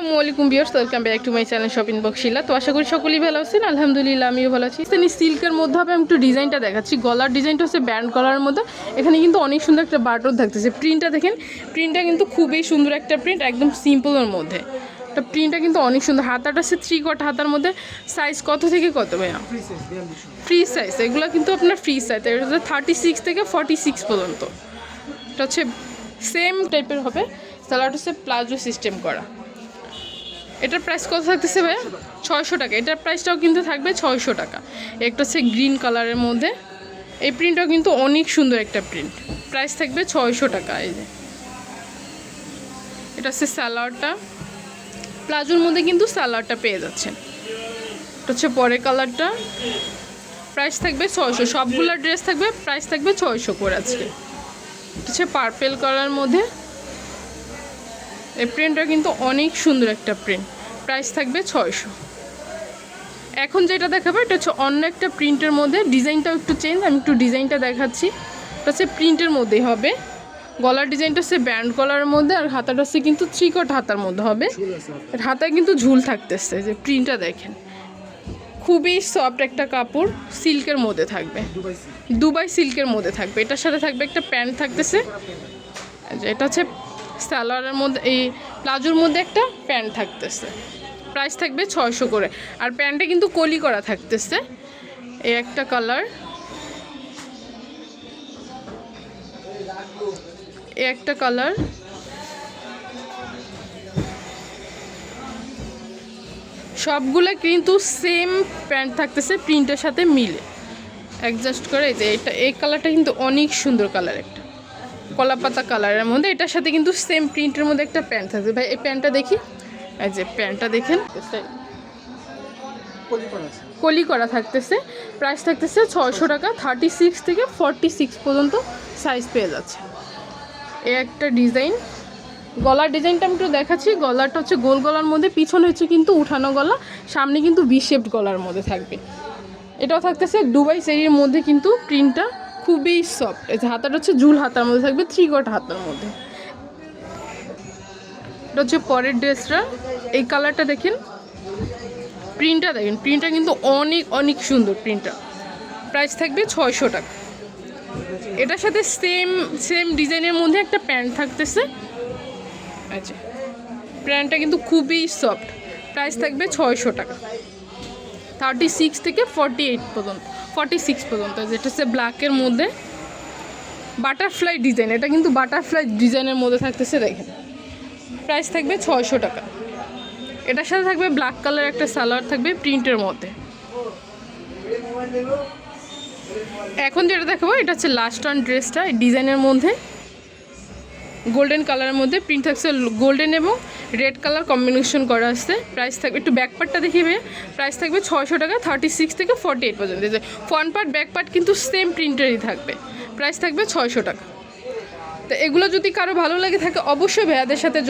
আসসালামু আলাইকুম বিয়ার্স welcome back to my channel shopping বক্সিলা তো আশা করি সকলেই ভালো আছেন, আলহামদুলিল্লাহ আমিও ভালো আছি। তিনি সিল্কের মধ্যে হবে, আমি একটু ডিজাইনটা দেখাচ্ছি। গলার ডিজাইনটা হচ্ছে ব্যান্ড গলার মধ্যে। এখানে কিন্তু অনেক সুন্দর একটা বাটন থাকতেছে। প্রিন্টটা দেখেন, প্রিন্টটা কিন্তু খুবই সুন্দর একটা প্রিন্ট, একদম সিম্পলের মধ্যে। তো প্রিন্টটা কিন্তু অনেক সুন্দর। হাতাটা হচ্ছে থ্রি কট হাতার মধ্যে। সাইজ কত থেকে কত ভাইয়া? ফ্রি সাইজ এগুলো কিন্তু আপনার ফ্রি সাইজ এটা থার্টি সিক্স থেকে ফর্টি সিক্স পর্যন্ত। এটা হচ্ছে সেম টাইপের হবে। সালাড হচ্ছে প্লাজো সিস্টেম করা। এটার প্রাইস কত থাকতেছে ভাই ছয়শো টাকা। এটার প্রাইসটাও কিন্তু থাকবে ছয়শো টাকা। একটা হচ্ছে গ্রিন কালারের মধ্যে। এই প্রিন্টটাও কিন্তু অনেক সুন্দর একটা প্রিন্ট প্রাইস থাকবে ছয়শো টাকা, এই যে। এটা হচ্ছে স্যালাডটা প্লাজোর মধ্যে কিন্তু স্যালাডটা পেয়ে যাচ্ছেন। এটা হচ্ছে পরের কালারটা প্রাইস থাকবে ছয়শো। সবগুলো ড্রেস থাকবে প্রাইস থাকবে ছয়শো করে আজকে। হচ্ছে পার্পেল কালার মধ্যে। এই প্রিন্টটা কিন্তু অনেক সুন্দর একটা প্রিন্ট। প্রাইস থাকবে ছয়শো। এখন যেটা দেখাবো, এটা হচ্ছে অন্য একটা প্রিন্টের মধ্যে। ডিজাইনটাও একটু চেঞ্জ আমি একটু ডিজাইনটা দেখাচ্ছি। এটা হচ্ছে প্রিন্টের মধ্যেই হবে। গলার ডিজাইনটা হচ্ছে ব্যান্ড গলার মধ্যে, আর হাতাটা হচ্ছে কিন্তু থ্রিকট হাতার মধ্যে হবে। হাতায় কিন্তু ঝুল থাকতেছে, যে প্রিন্টটা দেখেন। খুবই সফট একটা কাপড় সিল্কের মধ্যে থাকবে। দুবাই সিল্কের মধ্যে থাকবে। এটার সাথে থাকবে একটা প্যান্ট থাকতেছে। যে এটা হচ্ছে সালোয়ারের মধ্যে এই প্লাজোর মধ্যে একটা প্যান্ট থাকতেছে। প্রাইস থাকবে ছয়শো করে। আর প্যান্টে কিন্তু কলি করা থাকতেছে। এই একটা কালার। এই একটা কালার। সবগুলো কিন্তু সেম প্যান্ট থাকতেছে, প্রিন্টের সাথে মিলে। অ্যাডজাস্ট করে এই যে, এটা এই কালারটা কিন্তু অনেক সুন্দর কালার একটা। কলাপাতা কালারের মধ্যে, এটার সাথে কিন্তু সেম প্রিন্টের মধ্যে একটা প্যান্ট থাকবে। ভাই, এই প্যান্টটা দেখি। এই যে প্যান্টটা দেখেন। কলি করা থাকতেছে। প্রাইস থাকতেছে ছয়শো টাকা। থার্টি সিক্স থেকে ফর্টি সিক্স পর্যন্ত সাইজ পেয়ে যাচ্ছে। এ একটা ডিজাইন গলার ডিজাইনটা আমি একটু দেখাচ্ছি। গলাটা হচ্ছে গোল গলার মধ্যে, পিছনে হচ্ছে কিন্তু উঠানো গলা। সামনে কিন্তু বি শেপড গলার মধ্যে থাকবে। এটাও থাকতেছে দুবাই সেরির মধ্যে কিন্তু প্রিন্টটা খুবই সফট। এই হাতাটা হচ্ছে ঝুল হাতার মধ্যে থাকবে থ্রি কট হাতার মধ্যে। এটা হচ্ছে পরের ড্রেসটা। এই কালারটা দেখেন। প্রিন্টটা দেখেন প্রিন্টটা কিন্তু অনেক অনেক সুন্দর প্রিন্টটা প্রাইস থাকবে ছয়শো টাকা। এটার সাথে সেম সেম ডিজাইনের মধ্যে একটা প্যান্ট থাকতেছে। আচ্ছা। প্যান্টটা কিন্তু খুবই সফট প্রাইস থাকবে ছয়শো টাকা। থার্টি সিক্স থেকে ফর্টি এইট পর্যন্ত ফর্টি সিক্স পর্যন্ত, যেটা হচ্ছে ব্ল্যাকের মধ্যে বাটারফ্লাই ডিজাইন এটা কিন্তু বাটারফ্লাই ডিজাইনের মধ্যে থাকতেছে, দেখেন। প্রাইস থাকবে ছয়শো টাকা। এটার সাথে থাকবে ব্ল্যাক কালার একটা সালোয়ার থাকবে প্রিন্টের মধ্যে। এখন যেটা দেখাবো, এটা হচ্ছে লাস্ট অন ড্রেসটা ডিজাইনের মধ্যে। গোল্ডেন কালারের মধ্যে প্রিন্ট থাকছে গোল্ডেন এবং রেড কালার কম্বিনেশন করা আসছে প্রাইস থাকবে, একটু ব্যাক পার্টটা দেখিয়ে প্রাইস থাকবে ছশো টাকা থার্টি সিক্স থেকে ফর্টি এইট পর্যন্ত ফ্রন্ট পার্ট ব্যাক পার্ট কিন্তু সেম প্রিন্টেরই থাকবে। প্রাইস থাকবে ছয়শো টাকা। তো এগুলো যদি কারও ভালো লাগে থাকে, অবশ্যই ভেয়াদের সাথে